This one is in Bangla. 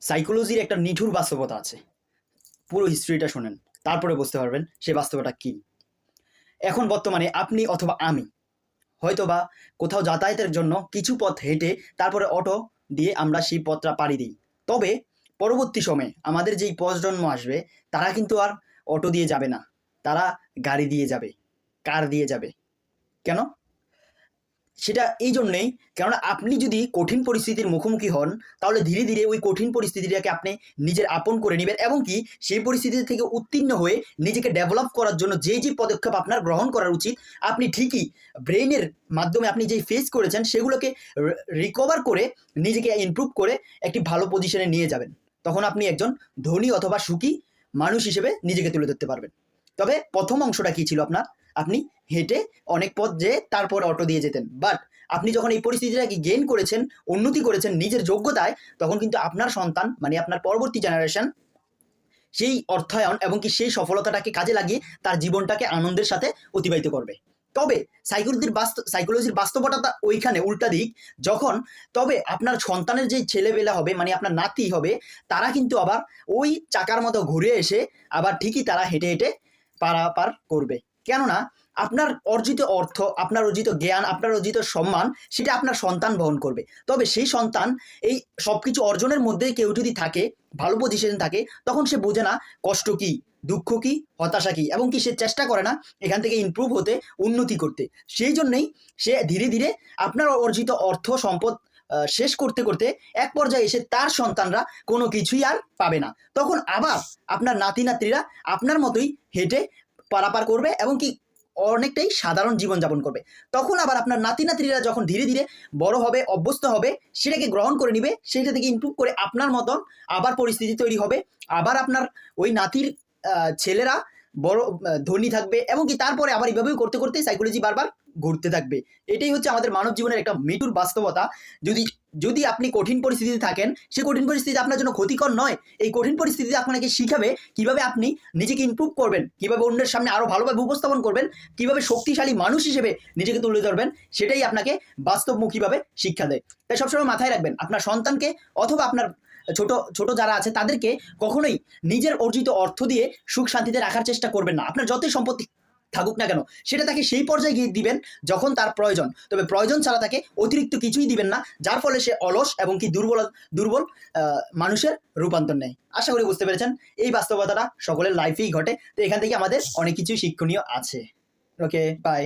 সাইকোলজির একটা নিঠুর বাস্তবতা আছে। পুরো হিস্ট্রিটা শোনেন, তারপরে বুঝতে পারবেন সে বাস্তবতা কী। এখন বর্তমানে আপনি অথবা আমি হয়তো বা কোথাও যাতায়াতের জন্য কিছু পথ হেঁটে তারপরে অটো দিয়ে আমরা সেই পথটা পাড়ি দিই। তবে পরবর্তী সময়ে আমাদের যেই প্রজন্ম আসবে, তারা কিন্তু আর অটো দিয়ে যাবে না। তারা গাড়ি দিয়ে যাবে কার দিয়ে যাবে। কেন? সেটা এই জন্যেই, কেননা আপনি যদি কঠিন পরিস্থিতির মুখোমুখি হন, তাহলে ধীরে ধীরে ওই কঠিন পরিস্থিতিটাকে আপনি নিজের আপন করে নেবেন এবং কি সেই পরিস্থিতি থেকে উত্তীর্ণ হয়ে নিজেকে ডেভেলপ করার জন্য যে যে পদক্ষেপ আপনার গ্রহণ করা উচিত, আপনি ঠিকই ব্রেনের মাধ্যমে আপনি যেই ফেস করেছেন, সেগুলোকে রিকভার করে নিজেকে ইমপ্রুভ করে একটি ভালো পজিশনে নিয়ে যাবেন। তখন আপনি একজন ধনী অথবা সুখী মানুষ হিসেবে নিজেকে তুলে ধরতে পারবেন। তবে প্রথম অংশটা কি ছিল আপনার? আপনি হেঁটে অনেক পথ যেয়ে তারপর অটো দিয়ে যেতেন। বাট আপনি যখন এই পরিস্থিতিটাকে গেইন করেছেন, উন্নতি করেছেন নিজের যোগ্যতায়, তখন কিন্তু আপনার সন্তান মানে আপনার পরবর্তী জেনারেশন সেই অর্থায়ন এবং কি সেই সফলতাটাকে কাজে লাগিয়ে তার জীবনটাকে আনন্দের সাথে অতিবাহিত করবে। তবে সাইকোলজির বাস্তব সাইকোলজির বাস্তবতা ওইখানে উল্টা দিক, যখন তবে আপনার সন্তানের যে ছেলেবেলা হবে মানে আপনার নাতি হবে, তারা কিন্তু আবার ওই চাকার মতো ঘুরে এসে আবার ঠিকই তারা হেঁটে হেঁটে পারাপার করবে। কেননা আপনার অর্জিত অর্থ, আপনার অর্জিত জ্ঞান, আপনার অর্জিত সম্মান, সেটা আপনার সন্তান বহন করবে। তবে সেই সন্তান এই সব কিছু অর্জনের মধ্যে কেউ যদি থাকে, ভালো পজিশন থাকে, তখন সে বোঝে না কষ্ট কি, দুঃখ কি, হতাশা কি, এবং কি সে চেষ্টা করে না এখান থেকে ইমপ্রুভ হতে, উন্নতি করতে। সেই জন্যই সে ধীরে ধীরে আপনার অর্জিত অর্থ, সম্পদ শেষ করতে করতে এক পর্যায়ে এসে তার সন্তানরা কোনো কিছুই আর পাবে না। তখন আবার আপনার নাতি নাতনিরা আপনার মতোই হেঁটে পারাপার করবে এবং কি অনেকটাই সাধারণ জীবনযাপন করবে। তখন আবার আপনার নাতি নাতিরা যখন ধীরে ধীরে বড় হবে, অভ্যস্ত হবে, সেটাকে গ্রহণ করে নিবে, সেটা থেকে ইম্প্রুভ করে আপনার মতন আবার পরিস্থিতি তৈরি হবে। আবার আপনার ওই নাতির ছেলেরা বড় ধনী থাকবে এবং কি তারপরে আবার এইভাবেই করতে করতে সাইকোলজি বারবার ঘুরতে থাকবে। এটাই হচ্ছে আমাদের মানব জীবনের একটা মৃত্যুর বাস্তবতা। যদি যদি আপনি কঠিন পরিস্থিতিতে থাকেন, সে কঠিন পরিস্থিতি আপনার জন্য ক্ষতিকর নয়। এই কঠিন পরিস্থিতিতে আপনাকে শিখাবে কীভাবে আপনি নিজেকে ইমপ্রুভ করবেন, কীভাবে অন্যের সামনে আরও ভালোভাবে উপস্থাপন করবেন, কীভাবে শক্তিশালী মানুষ হিসেবে নিজেকে তুলে ধরবেন, সেটাই আপনাকে বাস্তবমুখীভাবে শিক্ষা দেয়। তাই সবসময় মাথায় রাখবেন, আপনার সন্তানকে অথবা আপনার ছোট ছোট যারা আছে তাদেরকে কখনোই নিজের অর্জিত অর্থ দিয়ে সুখ শান্তিতে রাখার চেষ্টা করবেন না। আপনার যতই সম্পত্তি থাকুক না কেন, সেটা তাকে সেই পর্যায়ে গিয়ে দিবেন যখন তার প্রয়োজন। তবে প্রয়োজন ছাড়া তাকে অতিরিক্ত কিছুই দিবেন না, যার ফলে সে অলস এবং কি দুর্বল দুর্বল মানুষের রূপান্তর নেয়। আশা করি বুঝতে পেরেছেন? এই বাস্তবতাটা সকলের লাইফেই ঘটে। তো এখান থেকে আমাদের অনেক কিছুই শিক্ষণীয় আছে। Okay bye